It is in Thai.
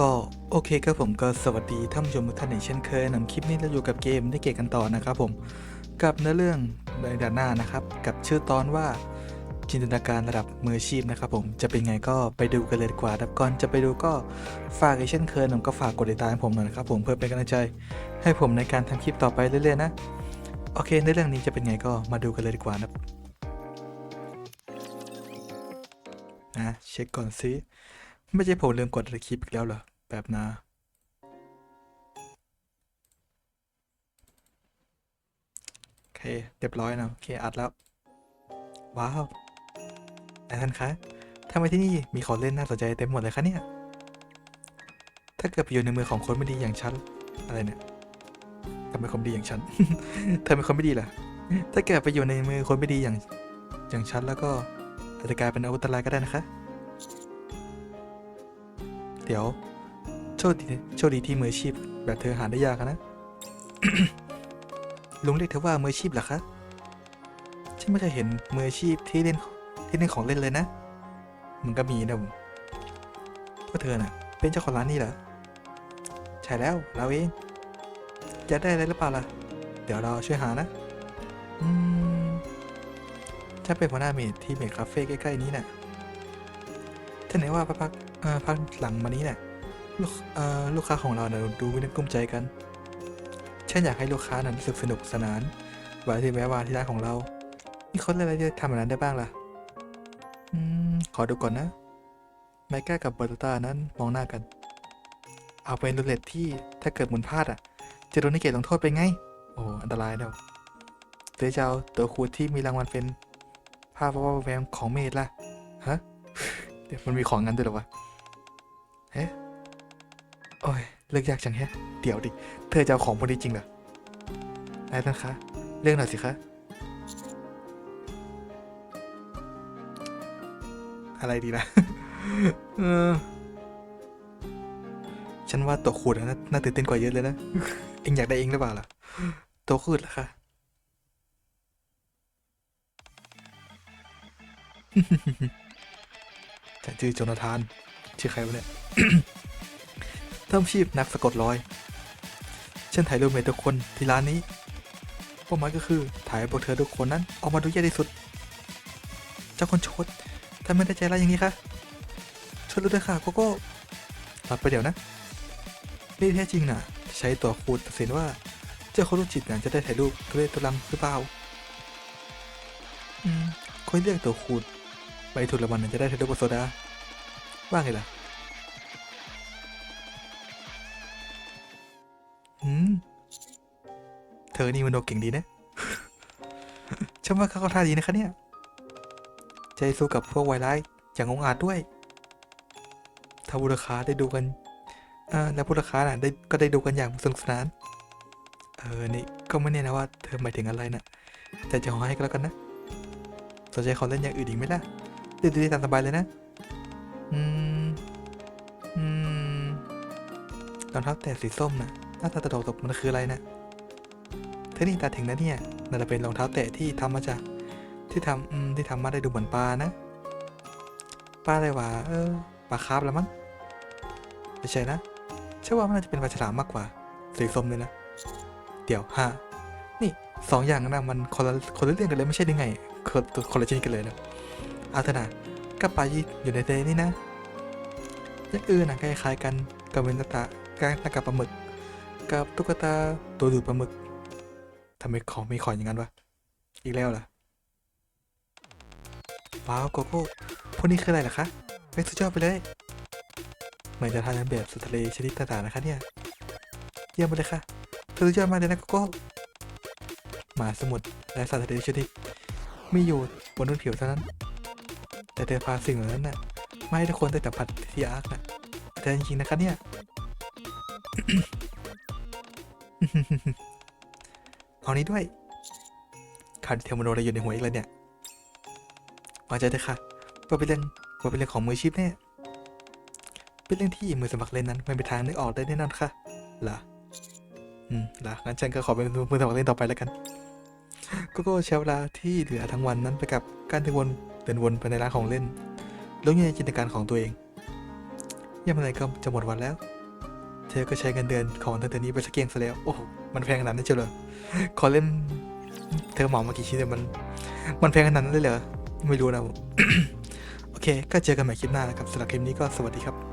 ก็โอเคครับผมก็สวัสดีท่านผู้ชมทุกท่านอีกเช่นเคยนำคลิปนี้เราอยู่กับเกมได้เกตกันต่อนะครับผมกับเนื้อเรื่องในด่านหน้านะครับ กับชื่อตอนว่าจินตนาการระดับมืออาชีพนะครับผมจะเป็นไงก็ไปดูกันเลยดีกว่าครับก่อนจะไปดูก็ฝากอีกเช่นเคยนำก็ฝากกดติดตามผมหน่อยนะครับผมเพื่อเป็นกำลังใจ ให้ผมในการทำคลิปต่อไปเรื่อยๆนะโอเคในเรื่องนี้จะเป็นไงก็มาดูกันเลยดีกว่านะนะเช็คก่อนซิ ไม่ใช่ผมลืมกดคลิปอีกแล้วเหรอ แบบนะโอเคเรียบร้อยนะ โอเค อัดแล้ว ว้าวไอาจารย์คะทำไมที่นี่มีของเล่นน่าสนใจเต็มหมดเลยคะเนี่ย ถ้าเกิดไปอยู่ในมือของคนไม่ดีอย่างฉัน อะไรเนี่ยทำไมคนดีอย่างฉันเธอเป็นคนไม่ดีเหรอถ้าเกิดไปอยู่ในมือคนไม่ดีอย่างอย่างฉันแล้วก็อาจจะกลายเป็นอาวุธอันตรายก็ได้นะคะ เดี๋ยว โชคดีโชคดีที่มืออาชีพ แบบเธอหาได้ยากนะ ลุงเรียกเธอว่ามืออาชีพเหรอคะ ฉันไม่เคยเห็นมืออาชีพที่เล่นที่เล่นของเล่นเลยนะ มันก็มีนะผมพวกเธอน่ะ เป็นเจ้าของร้านนี่เหรอ ใช่แล้วเราเองอยากได้อะไรหรือเปล่าล่ะ เดี๋ยวเราช่วยหานะ อืมฉันเป็นหัวหน้าเมดที่เมดคาเฟ่ใกล้ ๆ นี้น่ะ ท่านไหนว่าพักพักหลังมานี้น่ะลูกลูกค้าของเราเนี่ยดูไม่ได้กุ้มใจกัน ฉันอยากให้ลูกค้านั้นรู้สึกสนุกสนานว่าที่แม้ว่าที่ร้านของเรามีคนอะไรที่ทำแบบนั้นได้บ้างล่ะ อืม ขอดูก่อนนะ ไมก้ากับเบอร์ต้านั้นมองหน้ากัน เอาเป็นรูเล็ตที่ถ้าเกิดหมุนพลาดอะ จะโดนนิเกตลงโทษไปไง โอ้อันตรายเนาะเดี๋ยวจะเอาตัวคูที่มีรางวัลเป็นภาพว่าแวมของเมดล่ะ ฮะ ดี๋ยวมันมีของงั้นด้วยหรอวะเฮ้โอ้ยเลือกยากจังแฮะ เดี๋ยวดิ เธอจะเอาของพวกนี้จริงเหรอนายท่านคะ เลือกหน่อยสิคะ อะไรดีนะเออฉันว่าตัวขูดน่าน่าตื่นเต้นกว่าเยอะเลยนะ เองอยากได้เองหรือเปล่าล่ะ ตัวขูดล่ะคะ ฉันชื่อโจนาธาน ชื่อใครวะเนี่ยเริ่มชีพนักสะกดรอย ฉันถ่ายรูปเมททุกคนที่ร้านนี้ เป้าหมายก็คือถ่ายพวกเธอทุกคนนั้นออกมาดูแย่ที่สุด เจ้าคนชดทำไมได้ใจร้ายอย่างนี้คะช่วยรู้ด้วยค่ะโกโก้รับไปเดี๋ยวนะนี่แท้จริงน่ะ ใช้ตัวคูดตัดสินว่า เจ้าคนรู้จิตน่ะจะได้ถ่ายรูปตัวเลขตัวลังหรือเปล่า อืมคนเรียกตัวคูด ใบถูกรางวัลน่ะจะได้ถ่ายรูปกับโซดาว่าไงล่ะ อืม เธอนี่มันโดเก่งดีนะฉันว่าเขาเข้าท่าดีนะคะเนี่ย ใจสู้กับพวกไวร้ายอย่างองอาจด้วยถ้าบุรคาได้ดูกันอ่าแล้วบุรคาน่ะได้ก็ได้ดูกันอย่างสนุกสนาน เออ นี่ก็ไม่แน่นะว่าเธอหมายถึงอะไรนะแต่จะขอให้ก็แล้วกันนะ สนใจขอเล่นอย่างอื่นอีกไหมล่ะ เลือกได้ตามสบายเลยนะ อืม อืมรองเท้าแตะสีส้มนะหน้าตาตะโดดตกมันคืออะไรนะเธอนี่ตาถึงนะเนี่ยน่าจะเป็นรองเท้าแตะที่ทำมาจากที่ทำอืมที่ทำมาได้ดูเหมือนปลานะปลาอะไรวะเออปลาคาร์ฟแล้วมั้งไม่ใช่นะเชื่อว่ามันน่าจะเป็นปลาฉลามมากกว่าสีส้มเลยนะเดี๋ยวฮะนี่สองอย่างนะมันคนละคนละเรื่องกันเลยไม่ใช่ได้ไงคนคนละชนิดกันเลยนะ เอาเถอะนะก็ปลายอยู่ในทะเลนี่นะอย่างอื่นนะคล้ายๆกันกับเป็นตาการตากับปลาหมึก กับตุ๊กตาตัวดูดปลาหมึกทำไมของไม่ขอนอย่างนั้นวะอีกแล้วล่ะว้าวโกโก้พวกนี้คืออะไรล่ะคะเป็นสุดยอดไปเลยเหมือนจะทานแบบสุทะเลชนิดต่างๆนะคะเนี่ยเยี่ยมไปเลยค่ะเธอสุดยอดมากเลยนะโกโก้หมาสมุทรและสัตว์ทะเลชนิดมีอยู่บนพื้นผิวเท่านั้น แต่เธอพาสิ่งเหล่านั้นน่ะไม่ให้ทุกคนได้สัมผัสที่อาร์คนะแต่จริงๆนะคะเนี่ยเอานี้ด้วยข่าวดีเทลโมโนอะไรอยู่ในหัวอีกแล้วเนี่ยวาใจเถอะค่ะว่าเป็นเรื่องว่าเป็นเรื่องของมือชีพแน่เป็นเรื่องที่มือสมัครเล่นนั้นไม่มีทางนึกออกได้แน่นอนค่ะเหรออืมล่ะงั้นฉันก็ขอเป็นมือสมัครเล่นต่อไปแล้วกันกโก้ใช้เวลาที่เหลือทั้งวันนั้นไปกับการเดินวน เดินวนไปในร้านของเล่นล้วอยู่ในจินตนาการของตัวเองยังไม่ไหนก็จะหมดวันแล้ว เธอก็ใช้เงินเดือนของตั้งแต่นี้ไปสกเกงซะแล้ว โอ้โห มันแพงขนาดนั้นเชียวเหรอขอเล่น เธอเหมามากี่ชิ้นเนี่ยมัน มันแพงขนาดนั้นเลยเหรอ ไม่รู้นะ โอเค ก็เจอกันใหม่คลิปหน้านะครับสำหรับคลิปนี้ก็สวัสดีครับ